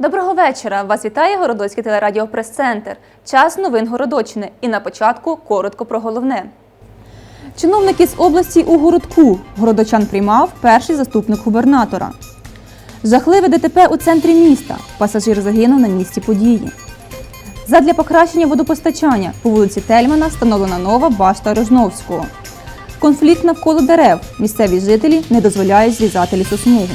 Доброго вечора! Вас вітає Городоцький телерадіо Прес-центр. Час новин Городочини. І на початку коротко про головне. Чиновники з області у городку. Городочан приймав перший заступник губернатора. Жахливе ДТП у центрі міста. Пасажир загинув на місці події. Задля покращення водопостачання по вулиці Тельмана встановлена нова башта Рожновського. Конфлікт навколо дерев. Місцеві жителі не дозволяють зрізати лісосмугу.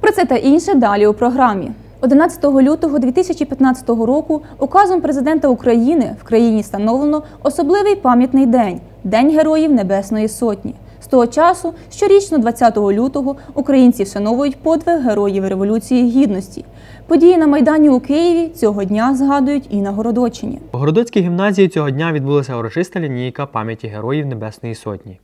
Про це та інше далі у програмі. 11 лютого 2015 року указом президента України в країні встановлено особливий пам'ятний день День Героїв Небесної Сотні. З того часу, щорічно 20 лютого, українці вшановують подвиг героїв Революції Гідності. Події на Майдані у Києві цього дня згадують і на Городочині. У Городоцькій гімназії цього дня відбулася урочиста лінійка пам'яті героїв Небесної Сотні.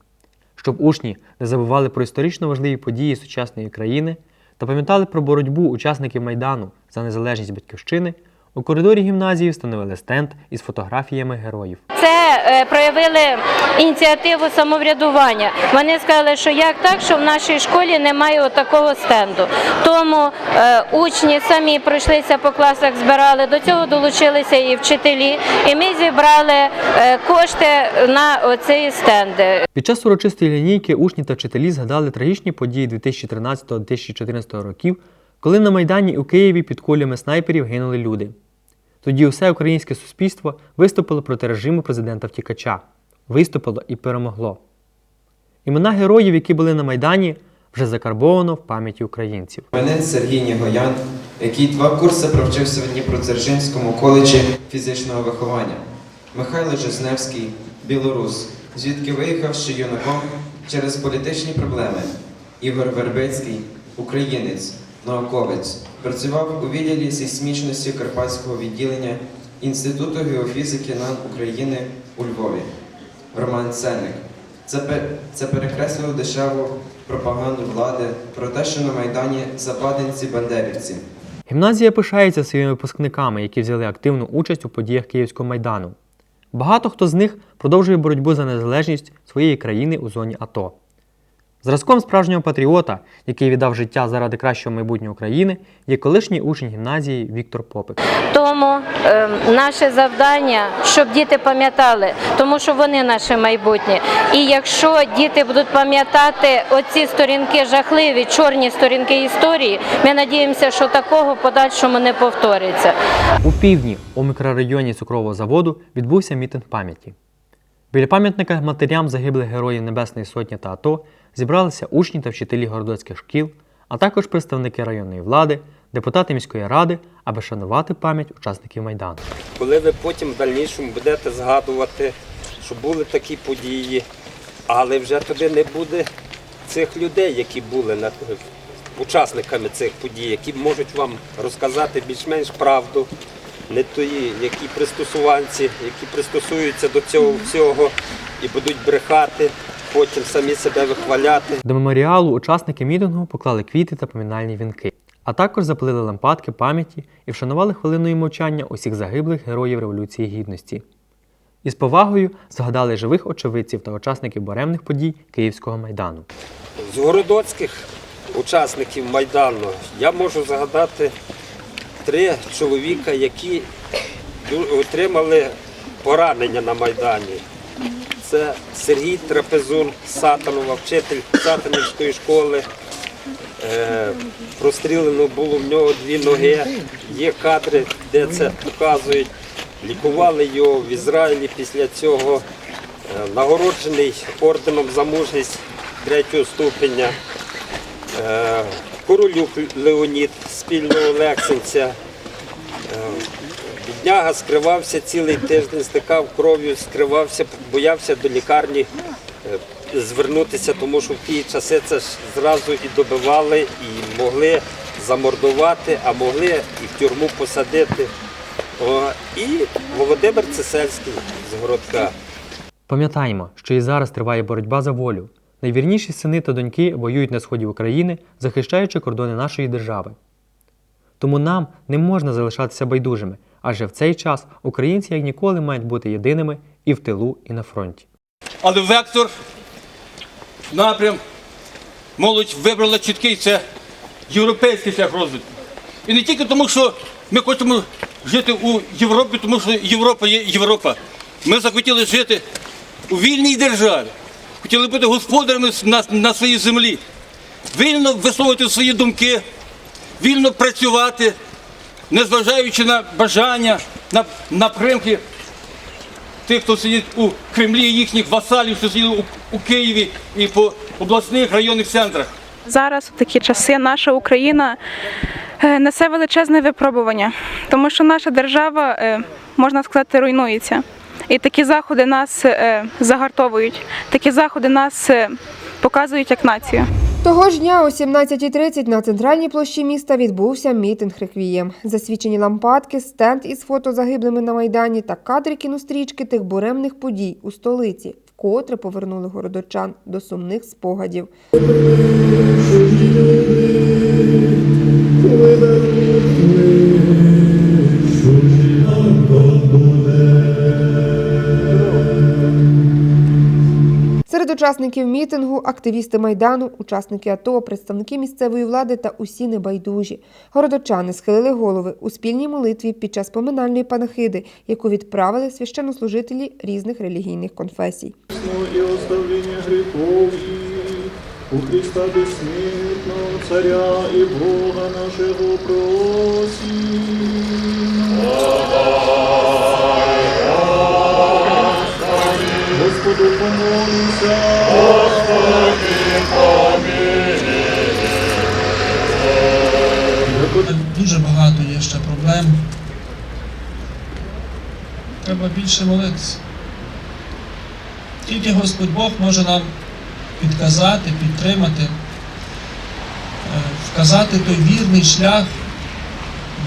Щоб учні не забували про історично важливі події сучасної країни та пам'ятали про боротьбу учасників Майдану за незалежність батьківщини, у коридорі гімназії встановили стенд із фотографіями героїв. Це е, проявили ініціативу самоврядування. Вони сказали, що як так, що в нашій школі немає такого стенду. Тому е, учні самі пройшлися по класах, збирали. До цього долучилися і вчителі. І ми зібрали е, кошти на оці стенди. Під час урочистої лінійки учні та вчителі згадали трагічні події 2013-2014 років, коли на Майдані у Києві під кулями снайперів гинули люди. Тоді усе українське суспільство виступило проти режиму президента втікача, виступило і перемогло. Імена героїв, які були на Майдані, вже закарбовано в пам'яті українців. Мене Сергій Нігоян, який два курси провчився в Дніпродзержинському коледжі фізичного виховання. Михайло Жизневський, білорус, звідки виїхавши юнаком через політичні проблеми. Ігор Вербицький, українець, науковець, працював у відділі сейсмічності Карпатського відділення Інституту геофізики НАН України у Львові. Роман Сенник. Це, це перекреслило дешеву пропаганду влади про те, що на Майдані западенці бандерівці. Гімназія пишається своїми випускниками, які взяли активну участь у подіях Київського майдану. Багато хто з них продовжує боротьбу за незалежність своєї країни у зоні АТО. Зразком справжнього патріота, який віддав життя заради кращого майбутнього країни, є колишній учень гімназії Віктор Попик. Тому е, наше завдання, щоб діти пам'ятали, тому що вони наше майбутнє. І якщо діти будуть пам'ятати оці сторінки жахливі, чорні сторінки історії, ми надіємося, що такого в подальшому не повториться. У півдні, у мікрорайоні цукрового заводу, відбувся мітинг пам'яті. Біля пам'ятника матерям загиблих героїв Небесної Сотні та АТО зібралися учні та вчителі городоцьких шкіл, а також представники районної влади, депутати міської ради, аби шанувати пам'ять учасників Майдану. коли ви потім в дальнішому будете згадувати, що були такі події, але вже тоді не буде цих людей, які були на- учасниками цих подій, які можуть вам розказати більш-менш правду, не тої, які пристосуванці, які пристосуються до цього всього і будуть брехати, потім самі себе вихваляти. До меморіалу учасники мітингу поклали квіти та помінальні вінки, а також запалили лампадки пам'яті і вшанували хвилиною мовчання усіх загиблих героїв Революції Гідності. І з повагою згадали живих очевидців та учасників буремних подій Київського майдану. З городоцьких учасників Майдану я можу згадати три чоловіка, які отримали поранення на Майдані. Це Сергій Трапезун Сатанова, вчитель Сатанівської школи. Е, прострілено було в нього дві ноги. Є кадри, де це показують. Лікували його в Ізраїлі після цього. Е, Нагороджений орденом за мужність третього ступеня. Е, Королюк Леонід, спільного лексинця. Бідняга скривався цілий тиждень, стикав кров'ю, скривався, боявся до лікарні е, звернутися, тому що в ті часи це ж зразу і добивали, і могли замордувати, а могли і в тюрму посадити. О, і Володимир Цесельський з городка. Пам'ятаємо, що і зараз триває боротьба за волю. Найвірніші сини та доньки воюють на сході України, захищаючи кордони нашої держави. Тому нам не можна залишатися байдужими, адже в цей час українці як ніколи мають бути єдиними і в тилу, і на фронті. Але вектор, напрям, молодь вибрала чіткий це європейський шлях розвитку. І не тільки тому, що ми хочемо жити у Європі, тому що Європа є Європа. Ми захотіли жити у вільній державі, хотіли бути господарями на, на своїй землі, вільно висловити свої думки, вільно працювати, незважаючи на бажання, на, на примки тих, хто сидить у Кремлі, їхніх васалів, що сидять у, у Києві і по обласних районних центрах. Зараз в такі часи наша Україна е, несе величезне випробування, тому що наша держава, е, можна сказати, руйнується. І такі заходи нас е, загартовують, такі заходи нас показують як націю. Того ж дня о 17.30 на центральній площі міста відбувся мітинг реквієм. Засвічені лампадки, стенд із фото загиблими на Майдані та кадри кінострічки тих буремних подій у столиці, вкотре повернули городочан до сумних спогадів. Учасників мітингу активісти майдану, учасники АТО, представники місцевої влади та усі небайдужі. Городочани схилили голови у спільній молитві під час поминальної панахиди, яку відправили священнослужителі різних релігійних конфесій. У Христа бессмертного Царя и Бога нашего просим. Господу помолимся. Господи, Дуже багато є ще проблем. Треба більше молитися. Тільки Господь Бог може нам підказати, підтримати, е, вказати той вірний шлях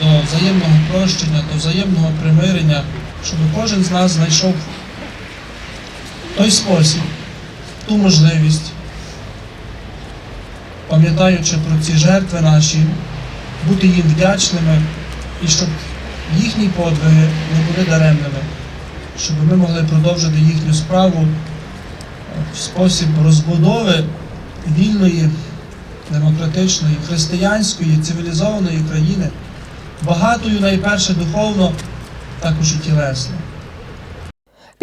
до взаємного прощення, до взаємного примирення, щоб кожен з нас знайшов той спосіб, ту можливість, пам'ятаючи про ці жертви наші, бути їм вдячними і щоб їхні подвиги не були даремними, щоб ми могли продовжити їхню справу е, в спосіб розбудови вільної, демократичної, християнської, цивілізованої країни, багатою найперше духовно, також і тілесно.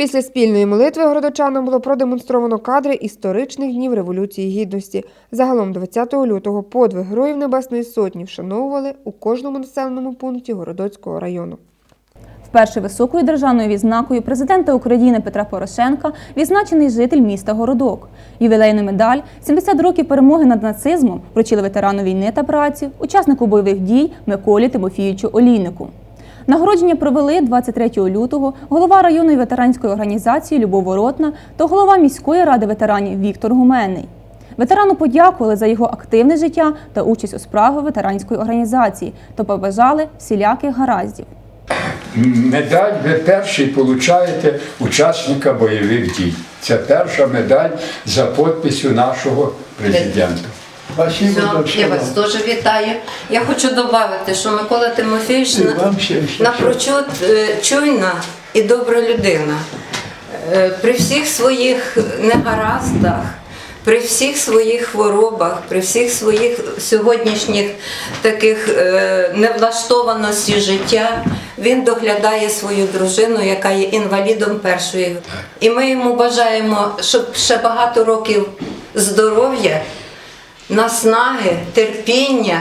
Після спільної молитви городочанам було продемонстровано кадри історичних днів Революції Гідності. Загалом 20 лютого подвиг Героїв Небесної Сотні вшановували у кожному населеному пункті Городоцького району. Вперше високою державною відзнакою президента України Петра Порошенка відзначений житель міста Городок. Ювілейну медаль 70 років перемоги над нацизмом вручили ветерану війни та праці, учаснику бойових дій Миколі Тимофійовичу Олійнику. Нагородження провели 23 лютого голова районної ветеранської організації Любов Воротна та голова міської ради ветеранів Віктор Гуменний. Ветерану подякували за його активне життя та участь у справах ветеранської організації та побажали всіляких гараздів. Медаль ви перший получаєте учасника бойових дій. Це перша медаль за підписю нашого президента. Все, я вас теж вітаю. Я хочу додати, що Микола Тимофійович напрочуд е, чуйна і добра людина. Е, При всіх своїх негараздах, при всіх своїх хворобах, при всіх своїх сьогоднішніх таких е, невлаштованості життя, він доглядає свою дружину, яка є інвалідом першої. І ми йому бажаємо, щоб ще багато років здоров'я наснаги, терпіння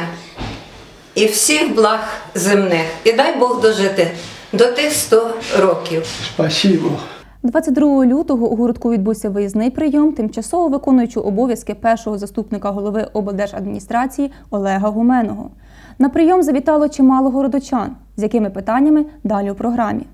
і всіх благ земних. І дай Бог дожити до тих 100 років. Спасибо. 22 лютого у городку відбувся виїзний прийом тимчасово виконуючого обов'язки першого заступника голови облдержадміністрації Олега Гуменного. На прийом завітало чимало городочан, з якими питаннями далі у програмі.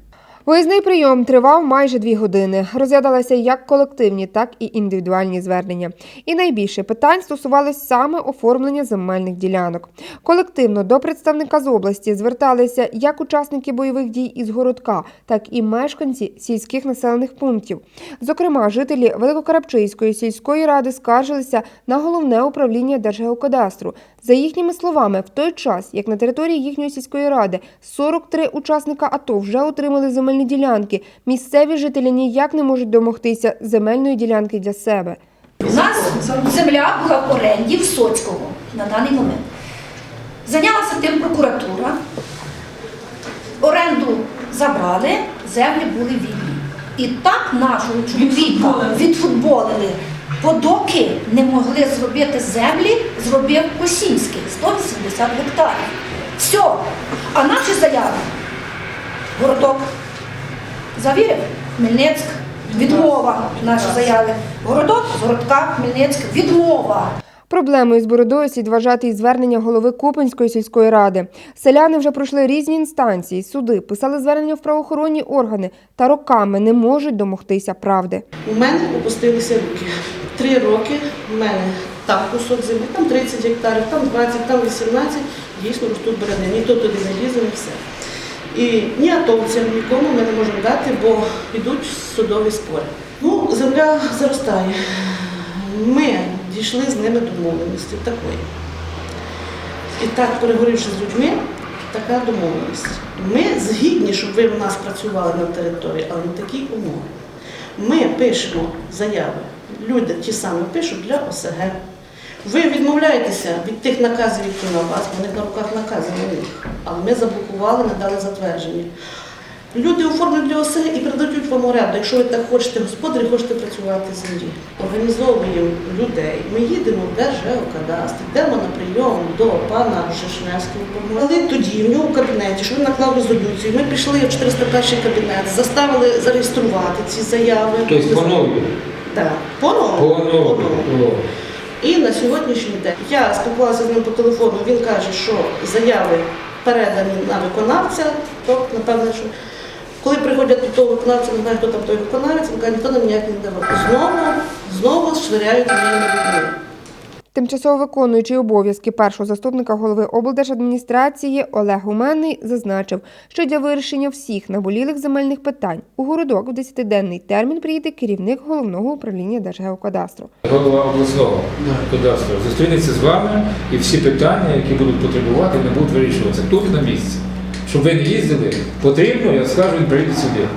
Виїзний прийом тривав майже дві години. Розглядалися як колективні, так і індивідуальні звернення. І найбільше питань стосувалось саме оформлення земельних ділянок. Колективно до представника з області зверталися як учасники бойових дій із городка, так і мешканці сільських населених пунктів. Зокрема, жителі Великокарабчийської сільської ради скаржилися на головне управління Держгеокадастру. За їхніми словами, в той час, як на території їхньої сільської ради 43 учасника АТО вже отримали земельні ділянки, місцеві жителі ніяк не можуть домогтися земельної ділянки для себе. У нас земля була в оренді в Соцького на даний момент. Зайнялася тим прокуратура, оренду забрали, землі були вільні. І так нашого чоловіка відфутболили, подоки не могли зробити землі, зробив Косінський 180 гектарів. Все. А наші заяви. Городок завірив, Хмельницьк, відмова наші заяви. Городок, городка, Хмельницьк, відмова. Проблемою з бородою слід вважати і звернення голови Купенської сільської ради. Селяни вже пройшли різні інстанції, суди, писали звернення в правоохоронні органи та роками не можуть домогтися правди. У мене опустилися руки. Три роки в мене там кусок землі, там 30 гектарів, там 20, там 18, дійсно ростуть берези. Ніхто туди не лізе, не все. І ні атовцям, нікому ми не можемо дати, бо йдуть судові спори. Ну, земля заростає. Ми дійшли з ними домовленості такої. І так, переговоривши з людьми, така домовленість. Ми згідні, щоб ви в нас працювали на території, але на такі умови. Ми пишемо заяви, люди ті самі пишуть для ОСГ. Ви відмовляєтеся від тих наказів, які на вас, бо них на руках накази на них. Але ми заблокували, не дали затвердження. Люди оформлюють для ОСГ і передадуть вам оренду. Якщо ви так хочете, господарі, хочете працювати в землі. Організовуємо людей. Ми їдемо в Держгеокадастр, йдемо на прийом до пана Шишневського. Але тоді в нього в кабінеті, що він наклав резолюцію, ми пішли в 401 кабінет, заставили зареєструвати ці заяви. Тобто? Так, по-новому. По новій. І на сьогоднішній день я спілкувалася з ним по телефону. Він каже, що заяви передані на виконавця, то напевно, що коли приходять до того виконавця, не знаю, хто там той виконавець, він каже, ніхто нам ніяк не давав. Знову, знову швиряють на людьми. Тимчасово виконуючий обов'язки першого заступника голови облдержадміністрації Олег Гуменний зазначив, що для вирішення всіх наболілих земельних питань у городок в 10-денний термін приїде керівник головного управління Держгеокадастру. Голова обласного кадастру зустрінеться з вами і всі питання, які будуть потребувати, не будуть вирішуватися тут на місці. Щоб ви не їздили, потрібно, я скажу, він прийде сюди.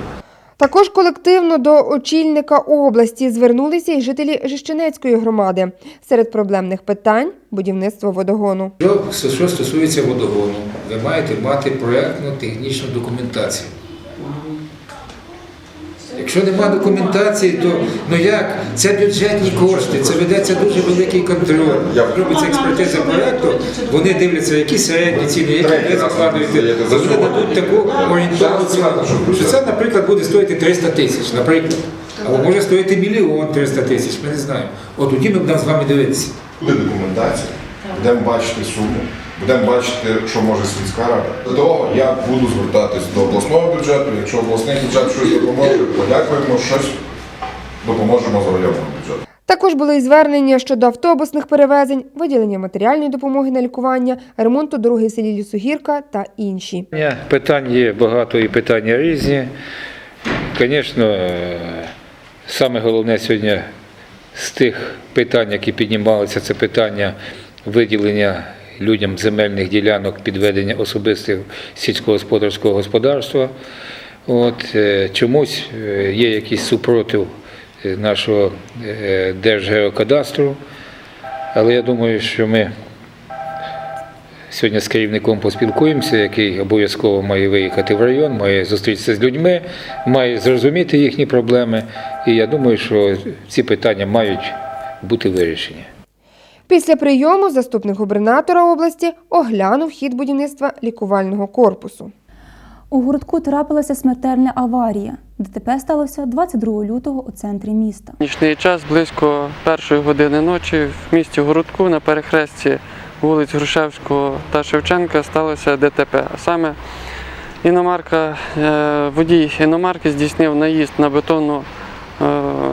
Також колективно до очільника області звернулися і жителі Жищенецької громади. Серед проблемних питань будівництво водогону. Що, стосується водогону, ви маєте мати проєктну технічну документацію. Якщо немає документації, то ну як? Це бюджетні кошти, це ведеться дуже великий контроль. Робиться експертиза проєкту, вони дивляться, які середні ціни, які ви закладуєте. Вони дадуть таку орієнтовну ціну, що це, наприклад, буде стоїти 300 тисяч, наприклад. Або може стоїти мільйон 300 тисяч, ми не знаємо. От тоді ми будемо з вами дивитися. Буде документація, будемо бачити суму, будемо бачити, що може сільська рада. До того я буду звертатись до обласного бюджету. Якщо обласний бюджет щось допоможе, подякуємо, щось допоможемо з районного бюджету. Також були й звернення щодо автобусних перевезень, виділення матеріальної допомоги на лікування, ремонту дороги в селі Лісогірка та інші. Питань є багато і питання різні. Звісно, е, саме головне сьогодні з тих питань, які піднімалися, це питання виділення людям земельних ділянок, підведення особистих сільськогосподарського господарства. От, е, чомусь е, є якийсь супротив е, нашого Держгеокадастру, але я думаю, що ми Сьогодні з керівником поспілкуємося, який обов'язково має виїхати в район, має зустрітися з людьми, має зрозуміти їхні проблеми. І я думаю, що ці питання мають бути вирішені. Після прийому заступник губернатора області оглянув хід будівництва лікувального корпусу. У городку трапилася смертельна аварія. ДТП сталося 22 лютого у центрі міста. Нічний час близько першої години ночі в місті Городку на перехресті вулиць Грушевського та Шевченка сталося ДТП. А саме іномарка, е, водій іномарки здійснив наїзд на бетонну е,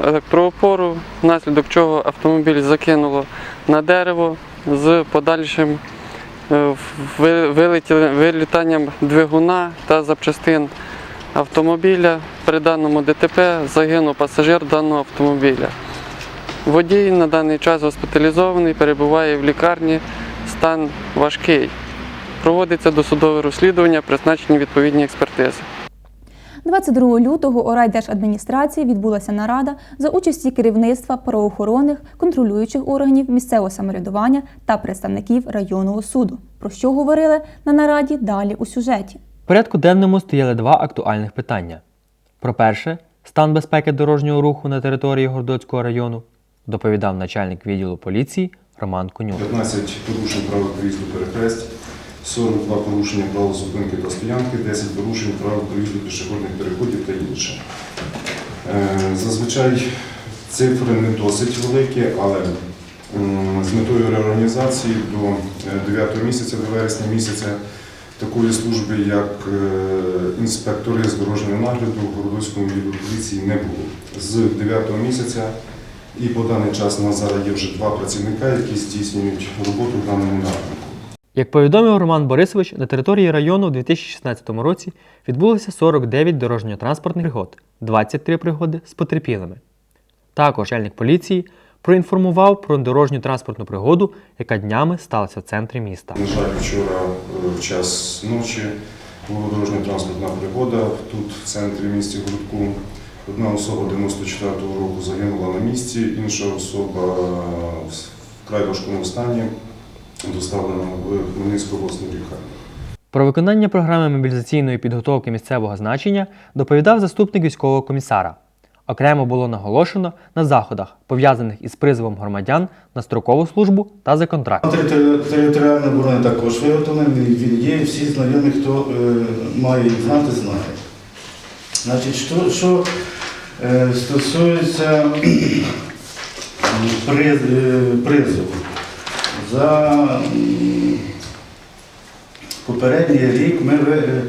електроопору, внаслідок чого автомобіль закинуло на дерево з подальшим е, вилітанням двигуна та запчастин автомобіля. При даному ДТП загинув пасажир даного автомобіля. Водій на даний час госпіталізований, перебуває в лікарні, стан важкий. Проводиться досудове розслідування, призначені відповідні експертизи. 22 лютого у райдержадміністрації відбулася нарада за участі керівництва правоохоронних, контролюючих органів місцевого самоврядування та представників районного суду. Про що говорили на нараді далі у сюжеті. В порядку денному стояли два актуальних питання. Про перше стан безпеки дорожнього руху на території Гордоцького району доповідав начальник відділу поліції Роман Конюк. 15 порушень правил проїзду перехресть, 42 порушення правил зупинки та стоянки, 10 порушень правил проїзду пішохідних переходів та інше. Е, Зазвичай цифри не досить великі, але з метою реорганізації до 9 місяця, до вересня місяця, такої служби, як е, інспектори з дорожнього нагляду в Городоцькому відділу поліції не було. З 9 місяця і по даний час у нас зараз є вже два працівника, які здійснюють роботу в даному напрямку. Як повідомив Роман Борисович, на території району у 2016 році відбулося 49 дорожньо-транспортних пригод, 23 пригоди з потерпілими. Також начальник поліції проінформував про дорожню транспортну пригоду, яка днями сталася в центрі міста. На жаль, вчора е, в час ночі була дорожньо-транспортна пригода тут, в центрі місті Городку. Одна особа 94-го року загинула на місці, інша особа е, в вкрай важкому стані доставлена в Хмельницьку обласну лікарню. Про виконання програми мобілізаційної підготовки місцевого значення доповідав заступник військового комісара. Окремо було наголошено на заходах, пов'язаних із призовом громадян на строкову службу та за контракт. Тери- Територіальної оборони також виготовлений, він є, всі знайомі, хто е, має знати, знає. Значить, що, що е, стосується приз, е, призову. За попередній рік ми е,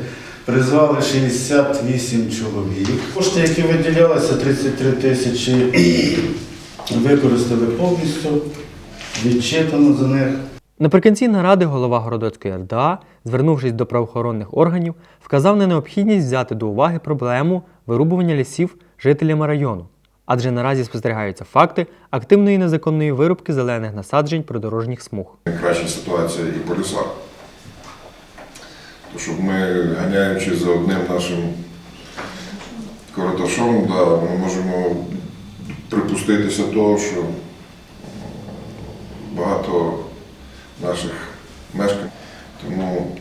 призвали 68 чоловік. Кошти, які виділялися, 33 тисячі, використали повністю, відчитано за них. Наприкінці наради голова Городоцької РДА, звернувшись до правоохоронних органів, вказав на необхідність взяти до уваги проблему вирубування лісів жителями району, адже наразі спостерігаються факти активної незаконної вирубки зелених насаджень придорожніх смуг. Найкраща ситуація і по лісах. То, щоб ми, ганяючи за одним нашим короташом, да, ми можемо припуститися того, що багато наших мешканців. Тому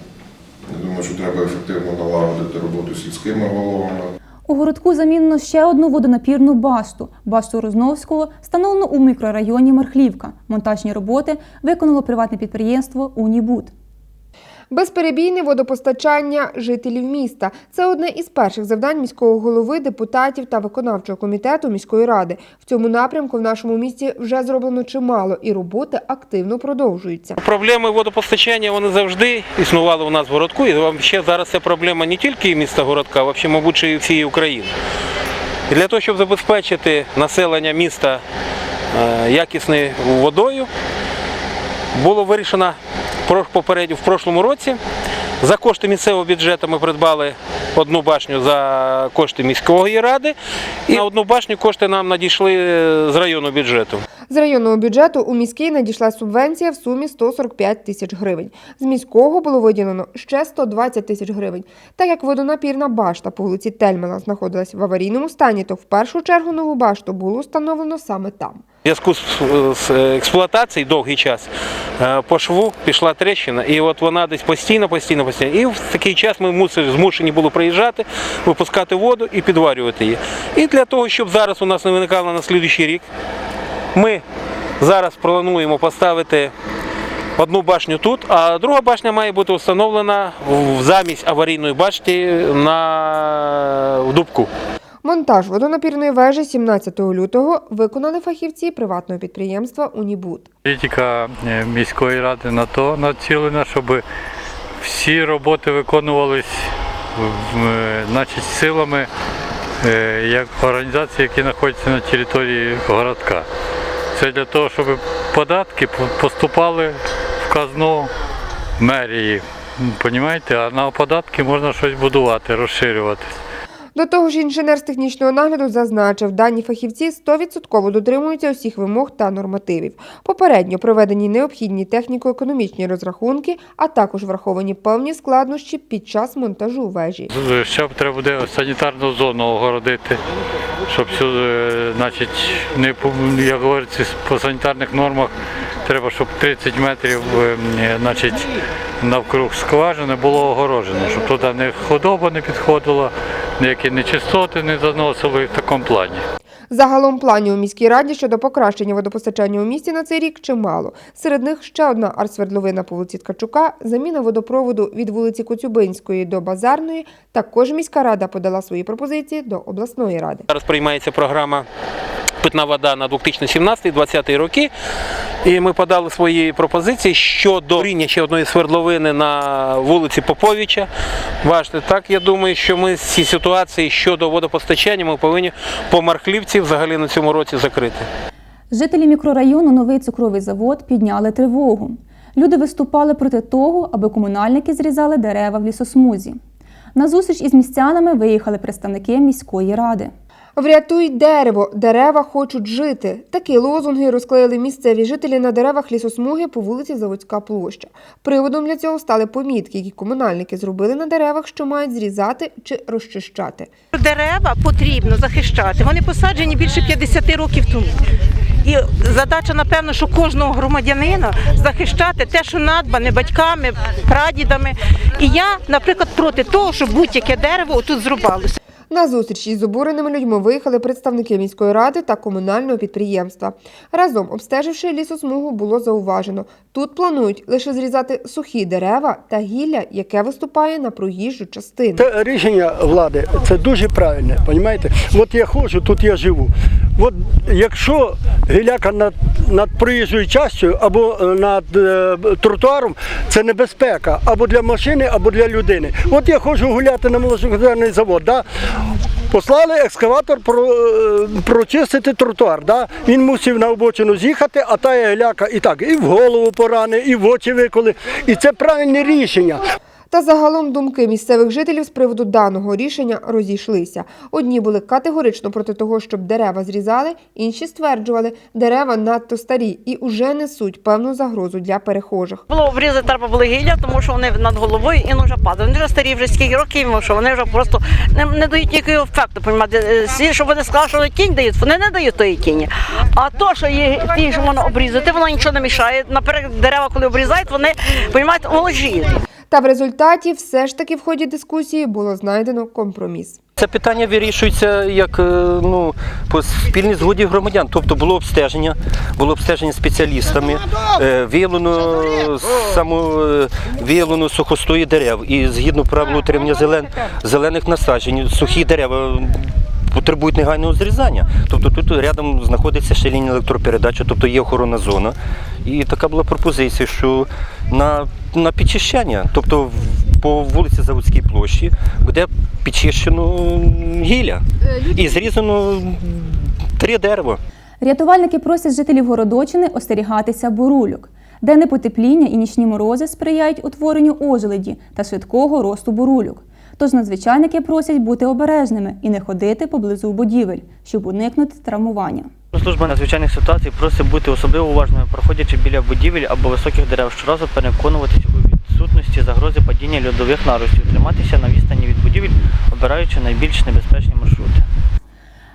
я думаю, що треба ефективно налагодити роботу сільськими головами. У городку замінено ще одну водонапірну башту башту Розновського, встановлену у мікрорайоні Мархлівка. Монтажні роботи виконало приватне підприємство Унібуд. Безперебійне водопостачання жителів міста це одне із перших завдань міського голови, депутатів та виконавчого комітету міської ради. В цьому напрямку в нашому місті вже зроблено чимало, і роботи активно продовжуються. Проблеми водопостачання вони завжди існували у нас в городку. І ще зараз це проблема не тільки міста городка, а взагалі, мабуть, і всієї України. І для того, щоб забезпечити населення міста е, якісною водою, було вирішено попередньо в прошлому році. За кошти місцевого бюджету ми придбали одну башню за кошти міської ради, і на одну башню кошти нам надійшли е, з районного бюджету. З районного бюджету у міський надійшла субвенція в сумі 145 тисяч гривень. З міського було виділено ще 120 тисяч гривень. Так як водонапірна башта по вулиці Тельмана знаходилась в аварійному стані, то в першу чергу нову башту було встановлено саме там. Зв'язку з, експлуатацією довгий час е, по шву пішла тріщина, і от вона десь постійно, постійно, постійно. І в такий час ми мусили, змушені були приїжджати, випускати воду і підварювати її. І для того, щоб зараз у нас не виникало на слідуючий рік, ми зараз плануємо поставити одну башню тут, а друга башня має бути встановлена замість аварійної башті на в дубку. Монтаж водонапірної вежі 17 лютого виконали фахівці приватного підприємства Унібуд. Політика е, міської ради на то націлена, щоб всі роботи виконувались е, значить, силами е, як організацій, які знаходяться на території городка. Це для того, щоб податки поступали в казну мерії. А на податки можна щось будувати, розширюватись. До того ж, інженер з технічного нагляду зазначив, дані фахівці 100% дотримуються усіх вимог та нормативів. Попередньо проведені необхідні техніко-економічні розрахунки, а також враховані певні складнощі під час монтажу вежі. Ще треба буде санітарну зону огородити, щоб всю, е, значить, не як говориться, по санітарних нормах треба, щоб 30 метрів е, е, значить, навкруг скважини було огорожено, щоб туди не худоба не підходила, ніякі нечистоти не заносили в такому плані. Загалом планів у міській раді щодо покращення водопостачання у місті на цей рік чимало. Серед них ще одна арсвердловина по вулиці Ткачука, заміна водопроводу від вулиці Коцюбинської до Базарної. Також міська рада подала свої пропозиції до обласної ради. Зараз приймається програма Питна вода на 2017-2020 роки. І ми подали свої пропозиції щодо створення ще одної свердловини на вулиці Поповича. Бачите, так я думаю, що ми з цієї ситуації щодо водопостачання ми повинні по Мархлівці взагалі на цьому році закрити. Жителі мікрорайону Новий цукровий завод підняли тривогу. Люди виступали проти того, аби комунальники зрізали дерева в лісосмузі. На зустріч із містянами виїхали представники міської ради. Врятуй дерево, дерева хочуть жити. Такі лозунги розклеїли місцеві жителі на деревах лісосмуги по вулиці Заводська площа. Приводом для цього стали помітки, які комунальники зробили на деревах, що мають зрізати чи розчищати. Дерева потрібно захищати. Вони посаджені більше 50 років тому. І задача, напевно, що кожного громадянина захищати те, що надбане батьками, прадідами. І я, наприклад, проти того, щоб будь-яке дерево тут зрубалося. На зустріч із обуреними людьми виїхали представники міської ради та комунального підприємства. Разом обстеживши лісосмугу, було зауважено. Тут планують лише зрізати сухі дерева та гілля, яке виступає на проїжджу частину. Це рішення влади це дуже правильне. Понімаєте? От я ходжу, тут я живу. От якщо гіляка над, над проїжджою частю або е, над е, тротуаром, це небезпека або для машини, або для людини. От я ходжу гуляти на молочнокозерний завод. Да? Послали екскаватор е, прочистити тротуар. Да? Він мусив на обочину з'їхати, а та гіляка і так, і в голову порани, і в очі виколи. І це правильне рішення. Та загалом думки місцевих жителів з приводу даного рішення розійшлися. Одні були категорично проти того, щоб дерева зрізали, інші стверджували, дерева надто старі і уже несуть певну загрозу для перехожих. Було обрізати треба було гілля, тому що вони над головою і вже падають. Вони вже старі, вже скільки років, що вони вже просто не, не дають ніякого ефекту. Понімаєте? Всі, що вони сказали, що тінь дають, вони не дають тої тіні. А то, що є ті, що воно обрізати, воно нічого не мішає. Наперед дерева, коли обрізають, вони понімаєте, молоджіють. Та в результаті все ж таки в ході дискусії було знайдено компроміс. Це питання вирішується як е, ну, по спільній згоді громадян. Тобто було обстеження, було обстеження спеціалістами, е, виявлено само е, виявлено сухостої дерев. І згідно правил утримання зелен, зелених насаджень, сухі дерева потребують негайного зрізання. Тобто тут рядом знаходиться ще лінія електропередачі, тобто є охоронна зона. І така була пропозиція, що на, на підчищання, тобто по вулиці Заводській площі буде підчищено гілля і зрізано три дерева. Рятувальники просять жителів Городочини остерігатися бурульок, де непотепління і нічні морози сприяють утворенню ожеледі та швидкого росту бурульок. Тож надзвичайники просять бути обережними і не ходити поблизу будівель, щоб уникнути травмування. Служба надзвичайних ситуацій просить бути особливо уважними, проходячи біля будівель або високих дерев, щоразу переконуватися у відсутності загрози падіння льодових наростів, триматися на відстані від будівель, обираючи найбільш небезпечні маршрути.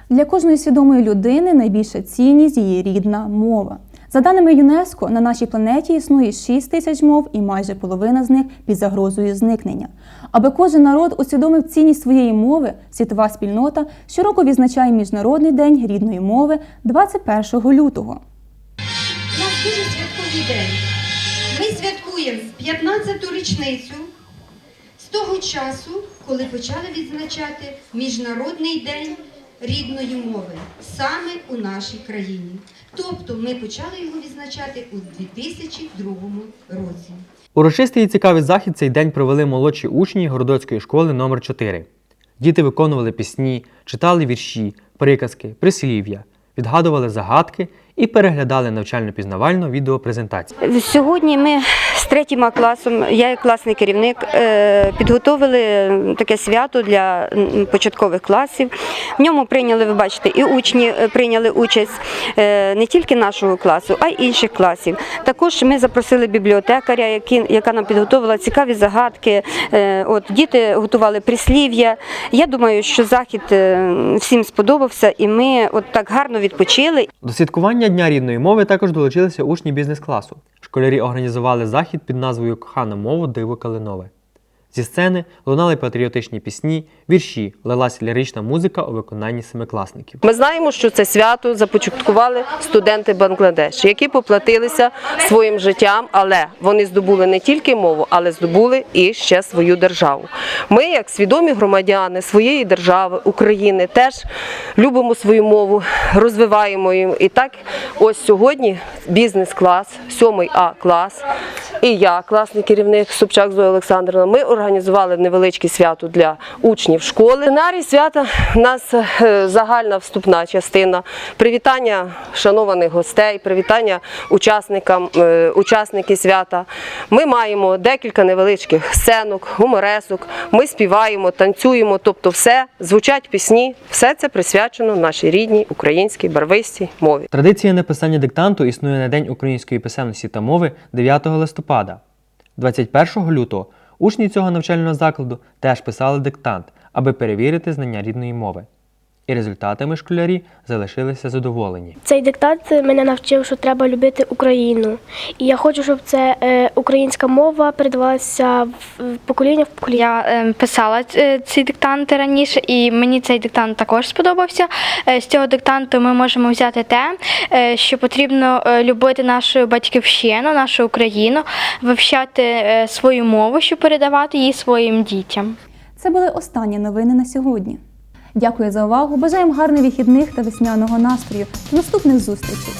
Для кожної свідомої людини найбільша цінність її рідна мова. За даними ЮНЕСКО, на нашій планеті існує 6 тисяч мов, і майже половина з них під загрозою зникнення. Аби кожен народ усвідомив цінність своєї мови, світова спільнота щороку відзначає Міжнародний день рідної мови 21 лютого. У нас дуже святковий день. Ми святкуємо 15-ту річницю з того часу, коли почали відзначати Міжнародний день рідної мови саме у нашій країні. Тобто ми почали його відзначати у 2002 році. Урочистий і цікавий захід цей день провели молодші учні Городоцької школи номер 4 Діти виконували пісні, читали вірші, приказки, прислів'я, відгадували загадки і переглядали навчально-пізнавальну відеопрезентацію. Сьогодні ми з третім класом, я як класний керівник, е, підготовили таке свято для початкових класів. В ньому прийняли, ви бачите, і учні е, прийняли участь е, не тільки нашого класу, а й інших класів. Також ми запросили бібліотекаря, яка нам підготовила цікаві загадки. От діти готували прислів'я. Я думаю, що захід всім сподобався, і ми от так гарно відпочили. До святкування Дня рідної мови також долучилися учні бізнес-класу. Школярі організували захід під назвою Кохана мова диво калинове. Зі сцени лунали патріотичні пісні, вірші, лилась лірична музика у виконанні семикласників. Ми знаємо, що це свято започаткували студенти Бангладеш, які поплатилися своїм життям, але вони здобули не тільки мову, але здобули і ще свою державу. Ми, як свідомі громадяни своєї держави, України, теж любимо свою мову, розвиваємо її. І так, ось сьогодні бізнес-клас, 7 А клас, і я, класний керівник Собчак Зоя Олександрівна, ми організували невеличке свято для учнів школи. Сценарій свята у нас е, загальна вступна частина. Привітання шанованих гостей, привітання учасникам, е, учасники свята. Ми маємо декілька невеличких сценок, гуморесок. Ми співаємо, танцюємо, тобто все звучать пісні. Все це присвячено нашій рідній українській барвистій мові. Традиція написання диктанту існує на День української писемності та мови 9 листопада. 21 лютого учні цього навчального закладу теж писали диктант, аби перевірити знання рідної мови. І результатами школярі залишилися задоволені. Цей диктант мене навчив, що треба любити Україну. І я хочу, щоб це е, українська мова передавалася в покоління в покоління. Я писала е, ці диктанти раніше, і мені цей диктант також сподобався. Е, З цього диктанту ми можемо взяти те, е, що потрібно е, любити нашу батьківщину, нашу Україну, вивчати е, свою мову, щоб передавати її своїм дітям. Це були останні новини на сьогодні. Дякую за увагу. Бажаємо гарних вихідних та весняного настрою. До наступних зустрічей!